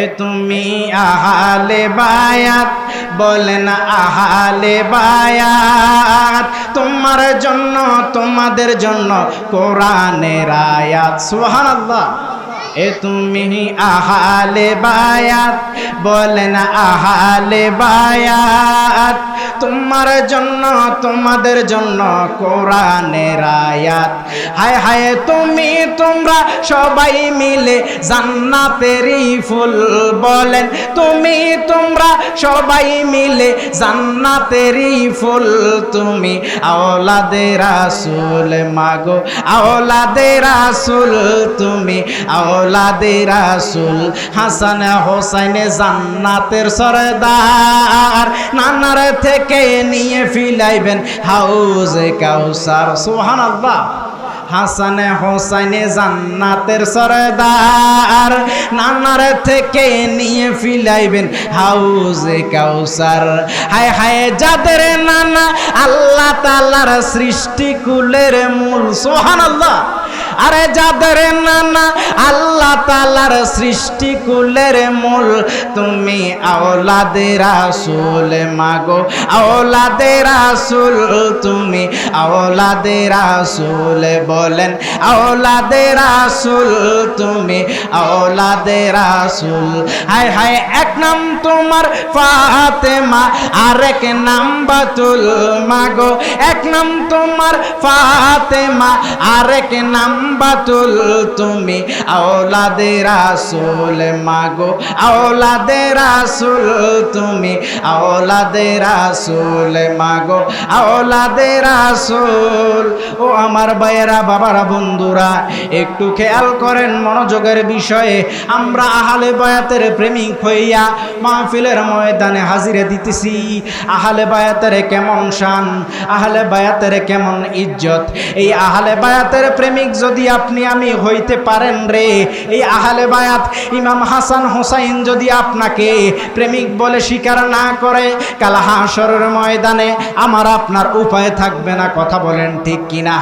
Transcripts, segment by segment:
এ তুমি আহালে বায়াত বলেন আহালে বায়াত। তোমার জন্য তোমাদের জন্য কোরআনের আয়াত সুবহানাল্লাহ। এ তুমি আহালে বায়াত, বলেন আহালে বায়াত। তোমার জন্য, তোমাদের জন্য কোরআনের আয়াত। হায় হায় তুমি, তোমরা সবাই মিলে জান্নাতেরই ফুল বলেন। তুমি, তোমরা সবাই মিলে জান্নাতেরই ফুল। তুমি আওলাদে রাসূল, মাগো। আওলাদে রাসূল, তুমি আওলাদে রাসুল হাসান হোসাইনে জান্নাতের সরদার। নানার থেকে নিয়ে ফিলাইবেন হাউজে কাউসার সুবহানাল্লাহ। হাসানে হোসাইনে জান্নাতের সরদার। নানার থেকে নিয়ে ফিলাইবেন হাউজে কাউসার। হায় হায় যাদের নানা আল্লাহ তালার সৃষ্টি কুলের মূল সোহান আল্লাহ আরে যাদের নানা আল্লাহ তালার সৃষ্টি কুলের মূল, তুমি আওলাদে রাসুল মাগো, আওলাদে রাসুল, তুমি আওলাদে রাসুল বলেন, আওলাদে রাসুল, তুমি আওলাদে রাসুল। হায় হায়, এক নাম তোমার ফাতেমা আরেক নাম বাতুল মাগো। এক নাম তোমার ফাতেমা আরেক নাম বাতুল, তুমি আওলাদে রাসুল মাগো। আওলাদে রাসুল, তুমি আওলাদে রাসুল মাগো। আওলাদে রাসুল, ও আমার ভাইয়েরা বাবারা, বন্ধুরা, একটু খেয়াল করেন মনোযোগের বিষয়ে। আমরা আহালে বায়াতের প্রেমিক হইয়া মাহফিলের ময়দানে হাজিরে দিতেছি। আহালে বায়াতের কেমন শান, আহলে বায়াতের কেমন ইজ্জত। এই আহলে বায়াতের প্রেমিক যদি আপনি, আমি হইতে পারেন রে। এই আহলে বায়াত ইমাম হাসান হোসাইন যদি আপনাকে প্রেমিক বলে স্বীকার না করে, কাল হাসরের ময়দানে আমার আপনার উপায় থাকবে না, কথা বলেন ঠিক কিনা?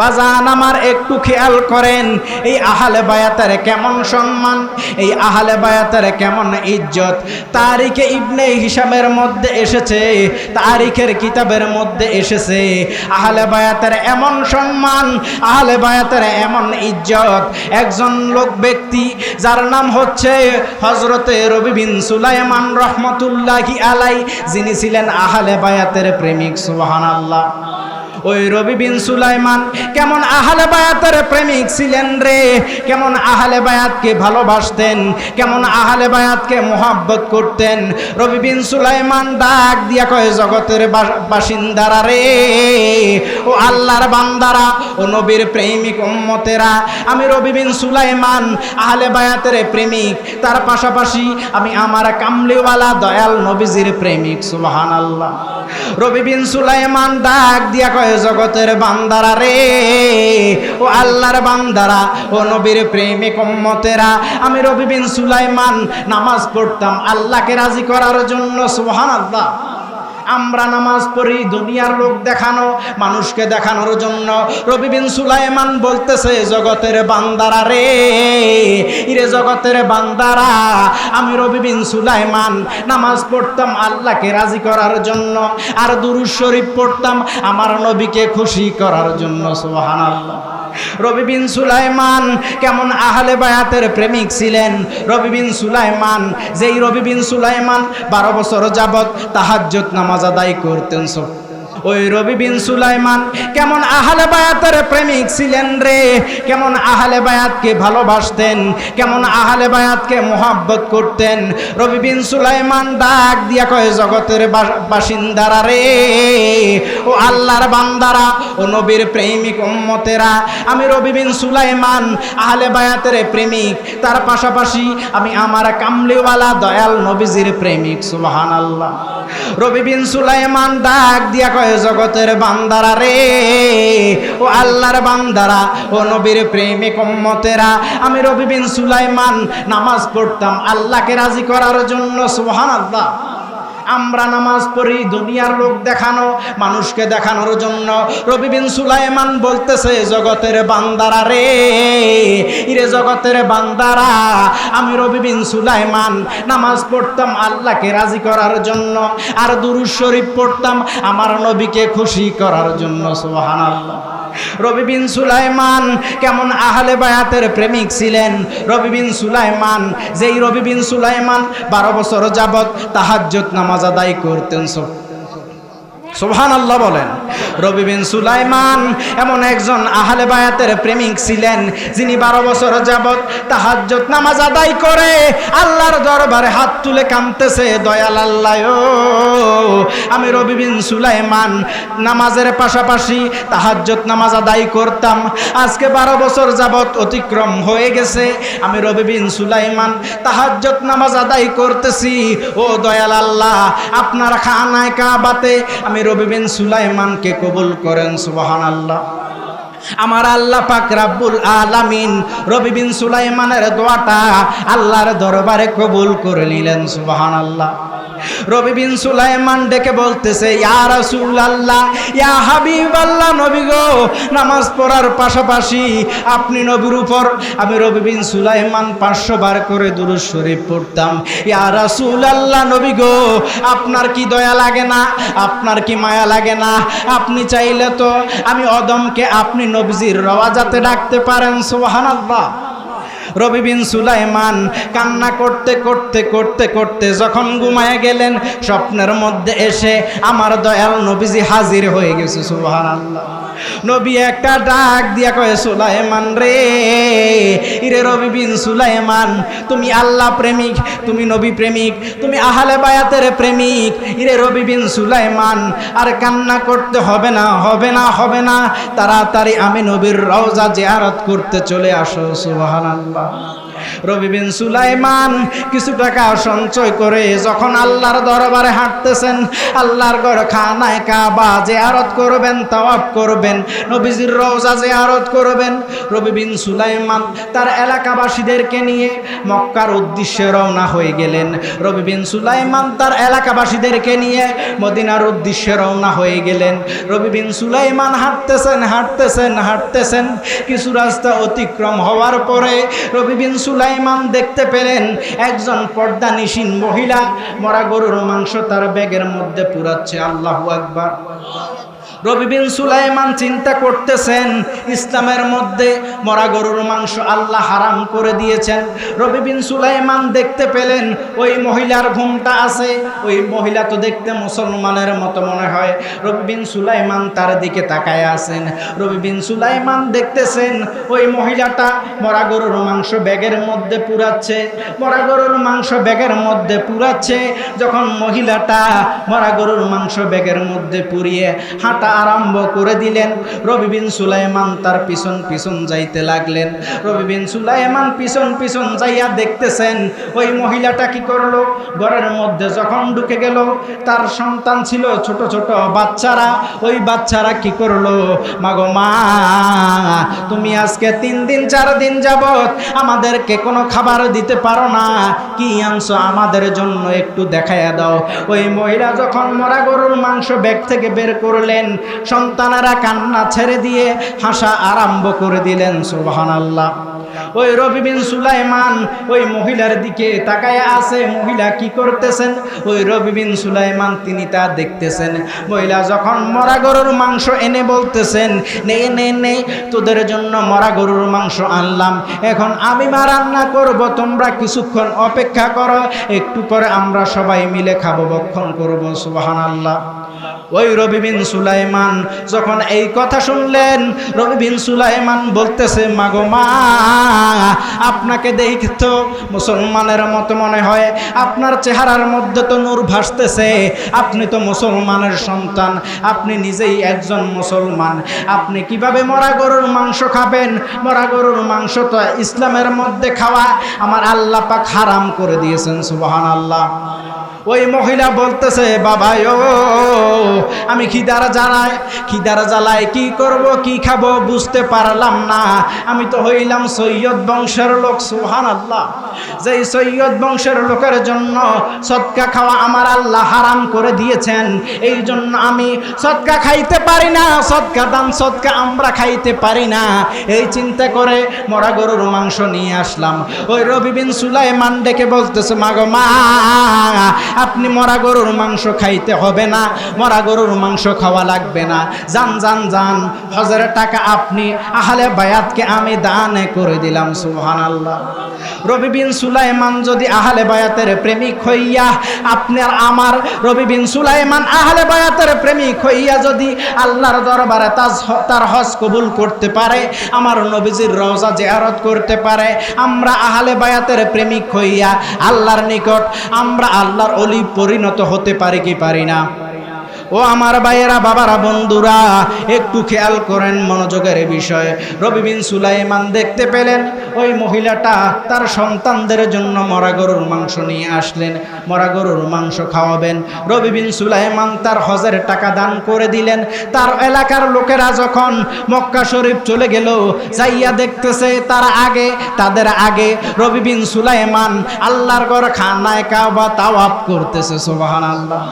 বাজান আমার একটু খেয়াল করেন, এই আহালে বায়াতের কেমন সম্মান, এই আহালে বায়াতের কেমন ইজ্জত। তারিখে ইবনে হিসাবের মধ্যে এসেছে, তারিখের কিতাবের মধ্যে এসেছে, আহলে বায়াতের এমন সম্মান, আহলে বায়াতের এমন ইজ্জত। একজন লোক ব্যক্তি, যার নাম হচ্ছে হজরতে রবি বিন সুলাইমান রহমতুল্লাহি আলাই যিনি ছিলেন আহলে বায়াতের প্রেমিক, সুবহানাল্লাহ। ওই রবি বিন সুলাইমান, কেমন আহলে বায়াতের প্রেমিক ছিলেন রে? কেমন আহলে বায়াতকে ভালোবাসতেন? কেমন আহলে বায়াতকে মোহাব্বত করতেন? রবি বিন সুলাইমান ডাক দিয়া কয়, জগতের বাসিন্দারা রে, ও আল্লাহর বান্দারা, ও নবীর প্রেমিক উম্মতেরা, আমি রবি বিন সুলাইমান আহলে বায়াতের প্রেমিক। তার পাশাপাশি আমি আমার কামলিওয়ালা দয়াল নবীজির প্রেমিক, সুবহানাল্লাহ। রবি বিন সুলাইমান ডাক দিয়া কয় জগতের বান্দারা রে। ও আল্লাহর বান্দারা, ও নবীর প্রেমিক উম্মতেরা। আমি রবি বিন সুলাইমান নামাজ পড়তাম, আল্লাহকে রাজি করার জন্য, সুবহানাল্লাহ। আমরা নামাজ পড়ি, দুনিয়ার লোক দেখানো, মানুষকে দেখানোর জন্য। রবি বিন সুলাইমান বলতেছে, জগতের বান্দারা রে, ইরে জগতের বান্দারা, আমি রবি বিন সুলাইমান, নামাজ পড়তাম আল্লাহকে রাজি করার জন্য, আর দুরুজ শরীফ পড়তাম আমার নবীকে খুশি করার জন্য, সুবহানাল্লাহ। রবি বিন সুলাইমান কেমন আহলে বায়াতের প্রেমিক ছিলেন? রবি বিন সুলাইমান, যেই রবি বিন সুলাইমান বারো বছর যাবৎ তাহাজ্জুদ নামাজ আদায় করতেন। ওই রবি বিন সুলাইমান, কেমন আহলে বায়াতের প্রেমিক ছিলেন রে? কেমন আহলে বায়াতকে ভালোবাসতেন? কেমন আহলে বায়াতকে মোহাব্বত করতেন? রবি বিন সুলাইমান ডাক দিয়া কয়, জগতের বাসিন্দারা রে, ও আল্লাহর বান্দারা, ও নবীর প্রেমিক উম্মতেরা, আমি রবি বিন সুলাইমান আহলে বায়াতের প্রেমিক। তার পাশাপাশি আমি আমার কামলিওয়ালা দয়াল নবীজির প্রেমিক, সুবহানাল্লাহ। রবি বিন সুলাইমান ডাক দিয়া কয় জগতের বান্দারা রে। ও আল্লাহর বান্দারা, ও নবীর প্রেমিক উম্মতেরা। আমি রবি বিন সুলাইমান নামাজ পড়তাম, আল্লাহকে রাজি করার জন্য, সুবহানাল্লাহ। আমরা নামাজ পড়ি, দুনিয়ার লোক দেখানো, মানুষকে দেখানোর জন্য। রবি বিন সুলাইমান বলতেছে, জগতের বান্দারা রে, ইরে জগতের বান্দারা, আমি রবি বিন সুলাইমান, নামাজ পড়তাম আল্লাহকে রাজি করার জন্য, আর দুরুজ শরীফ পড়তাম আমার নবীকে খুশি করার জন্য, সুবহানাল্লাহ। রবি বিন সুলাইমান কেমন আহলে বায়াতের প্রেমিক ছিলেন? রবি বিন সুলাইমান, যেই রবি বিন সুলাইমান বারো বছর যাবৎ তাহাজ্জুদ নামাজ আদায় করতেন। সব সুবহান আল্লাহ বলেন। রবি বিন সুলাইমান এমন একজন আহলে বায়াতের প্রেমিক ছিলেন, যিনি বারো বছর যাবৎ তাহাজ্জত নামাজ আদায় করে আল্লাহর দরবারে হাত তুলে কামতেছে দয়াল আল্লাহ আমি রবি বিন সুলাইমান নামাজের পাশাপাশি তাহাজ্জত নামাজ আদায় করতাম। আজকে বারো বছর যাবৎ অতিক্রম হয়ে গেছে, আমি রবি বিন সুলাইমান তাহাজ্জত নামাজ আদায় করতেছি। ও দয়াল আল্লাহ, আপনার খানায় কাবাতে আমি রবি বিন সুলাইমানকে কবুল করেন সুবাহান আল্লাহ আমার আল্লাহ পাক রাব্বুল আলামিন রবি বিন সুলাইমানের দোয়াটা আল্লাহর দরবারে কবুল করে নিলেন, সুবহানাল্লাহ। রবি বিন সুলাইমান ডেকে বলতেছে, ইয়া রাসূলুল্লাহ, ইয়া হাবিবাল্লাহ নবী গো, নামাজ পড়ার পাশাপাশি আপনি নবীর উপর আমি রবি বিন সুলাইমান পাঁচশো বার করে দুরূদ শরীফ পড়তাম। ইয়া রাসূলুল্লাহ নবী গো, আপনার কি দয়া লাগে না? আপনার কি মায়া লাগে না? আপনি চাইলে তো আমি অদমকে আপনি নবজির রওয়াজাতে ডাকতে পারেন সুবহানাল্লাহ। রবি বিন সুলাইমান কান্না করতে করতে করতে করতে যখন ঘুমায় গেলেন, স্বপ্নের মধ্যে এসে আমার দয়াল নবীজি হাজির হয়ে গেছে, সুবহানাল্লাহ। নবী একটা ডাক দিয়া কয়ে, সুলাইমান রে, ইরে রবি বিন সুলাইমান, তুমি আল্লাহ প্রেমিক, তুমি নবী প্রেমিক, তুমি আহলে বায়াতের প্রেমিক, ইরে রবি বিন সুলাইমান, আর কান্না করতে হবে না হবে না হবে না, তাড়াতাড়ি আমি নবীর রওজা জিয়ারত করতে চলে আসো, সুবহানাল্লাহ। 아. রবি বিন সুলাইমান কিছু টাকা সঞ্চয় করে যখন আল্লাহর দরবারে হাঁটতেছেন, আল্লাহর ঘর খানায় কাবা জিয়ারত করবেন, তাওয়াফ করবেন, নবীজির রওজা জিয়ারত করবেন। রবি বিন সুলাইমান তার এলাকাবাসীদেরকে নিয়ে মক্কার উদ্দেশ্যে রওনা হয়ে গেলেন। রবি বিন সুলাইমান তার এলাকাবাসীদেরকে নিয়ে মদিনার উদ্দেশ্যে রওনা হয়ে গেলেন। রবি বিন সুলাইমান হাঁটতেছেন হাঁটতেছেন হাঁটতেছেন। কিছু রাস্তা অতিক্রম হওয়ার পরে রবি বিন সুলাইমান দেখতে পেলেন। একজন পর্দা নিশীন মহিলা, মরা গরুর মাংস তার ব্যাগের মধ্যে পুরাচ্ছে। আল্লাহ আকবার। রবি বিন সুলাইমান চিন্তা করতেছেন, ইসলামের মধ্যে মরা গরুর মাংস আল্লাহ হারাম করে দিয়েছেন। রবি বিন সুলাইমান দেখতে পেলেন, ওই মহিলার ঘুমটা আছে, ওই মহিলা তো দেখতে মুসলমানের মতো মনে হয়। রবি বিন সুলাইমান তার দিকে তাকায় আছেন। রবি বিন সুলাইমান দেখতেছেন, ওই মহিলাটা মরা গরুর মাংস ব্যাগের মধ্যে পুরাচ্ছে। মরা গরুর মাংস ব্যাগের মধ্যে পুরাচ্ছে, যখন মহিলাটা মরা গরুর মাংস ব্যাগের মধ্যে পুরিয়ে হাঁটা আরম্ভ করে দিলেন। রবি বিন সুলাইমান তার পিছন পিছন যাইতে লাগলেন। রবি বিন সুলাইমান পিছন পিছন যাইয়া দেখতেছেন, ওই মহিলাটা কি করল? ঘরের মধ্যে যখন ঢুকে গেল, তার সন্তান ছিল ছোট ছোট বাচ্চারা। ওই বাচ্চারা কি করল? মাগো মা, তুমি আজকে তিন দিন, চার দিন যাবত আমাদেরকে কোনো খাবার দিতে পারো না। কি আনছো আমাদের জন্য একটু দেখাইয়া দাও। ওই মহিলা যখন মরা গরুর মাংস ব্যাগ থেকে বের করলেন সন্তানেরা কান্না ছেড়ে দিয়ে হাসা আরম্ভ করে দিলেন সুবহান আল্লাহ ওই রবি বিন সুলাইমান ওই মহিলার দিকে তাকায় আছে, মহিলা কি করতেছেন? ওই রবি বিন সুলাইমান তিনি তা দেখতেছেন। মহিলা যখন মরা গরুর মাংস এনে বলতেছেন, নে নে নে, তোদের জন্য মরা গরুর মাংস আনলাম। এখন আমি মা রান্না করব, তোমরা কিছুক্ষণ অপেক্ষা করো, একটু পরে আমরা সবাই মিলে খাব বক্ষণ করব সুবাহান আল্লাহ ওই রবি বিন সুলাইমান, যখন এই কথা শুনলেন, রবি বিন সুলাইমান বলতেছে, মাগো মা, আপনাকে দেখে তো মুসলমানের মতো মনে হয়, আপনার চেহারার মধ্যে তো নূর ভাসতেছে, আপনি তো মুসলমানের সন্তান, আপনি নিজেই একজন মুসলমান, আপনি কীভাবে মরা গরুর মাংস খাবেন? মরা গরুর মাংস তো ইসলামের মধ্যে খাওয়া আমার আল্লাহ পাক হারাম করে দিয়েছেন সুবহান আল্লাহ ওই মহিলা বলতেছে, বাবা ও, আমি খিদার জ্বালাই খিদার জ্বালাই কি করব, কি খাব বুঝতে পারলাম না। আমি তো হইলাম সৈয়দ বংশের লোক সুহান আল্লাহ যে সৈয়দ বংশের লোকের জন্য সৎকা খাওয়া আমার আল্লাহ হারাম করে দিয়েছেন, এই জন্য আমি সৎকা খাইতে পারি না সৎকা দান সৎকা আমরা খাইতে পারি না। এই চিন্তা করে মরা গরুর মাংস নিয়ে আসলাম। ওই রবি বিন সুলাইমান ডেকে বলতেছে, মাগো মা আপনি মরা গরুর মাংস খাইতে হবে না, মরা গরুর মাংস খাওয়া লাগবে না। যান যান যান হজারের টাকা আপনি আহলে বায়াতকে আমি দানে করে দিলাম সুহান আল্লাহ রবি বিন সুলাইমান যদি আহলে বায়াতের প্রেমিক হইয়া আপনার আমার রবি বিন সুলাইমান আহলে বায়াতের প্রেমিক হইয়া যদি আল্লাহর দরবারে তার হজ কবুল করতে পারে, আমার নবীজির রওজা জিয়ারত করতে পারে, আমরা আহলে বায়াতের প্রেমিক হইয়া আল্লাহর নিকট, আমরা আল্লাহর অলি পরিণত হতে পারে কি পারি না? ও আমার ভাইয়েরা, বাবারা, বন্ধুরা, একটু খেয়াল করেন মনোযোগের বিষয়। রবি বিন সুলাইমান দেখতে পেলেন, ওই মহিলাটা তার সন্তানদের জন্য মরা গরুর মাংস নিয়ে আসলেন। মরা গরুর মাংস খাওয়াবেন। রবি বিন সুলাইমান তার হজের টাকা দান করে দিলেন। তার এলাকার লোকেরা যখন মক্কা শরীফ চলে গেল, যাইয়া দেখতেছে তার আগে, তাদের আগে রবি বিন সুলাইমান আল্লাহর ঘর খানায় কাবা তাওয়াফ করতেছে সোবাহান আল্লাহ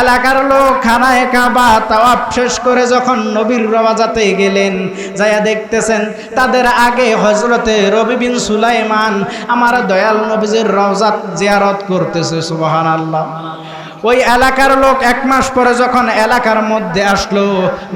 এলাকার লোক খানায় কাবা তাওয়াপ শেষ করে যখন নবীর রওয়াজাতে গেলেন যায়া দেখতেছেন তাদের আগে হজরতে রবি বিন সুলাইমান আমার দয়াল নবীজির রওজাত জিয়ারত করতেছে, সুবহানাল্লাহ। ওই এলাকার লোক এক মাস পরে যখন এলাকার মধ্যে আসলো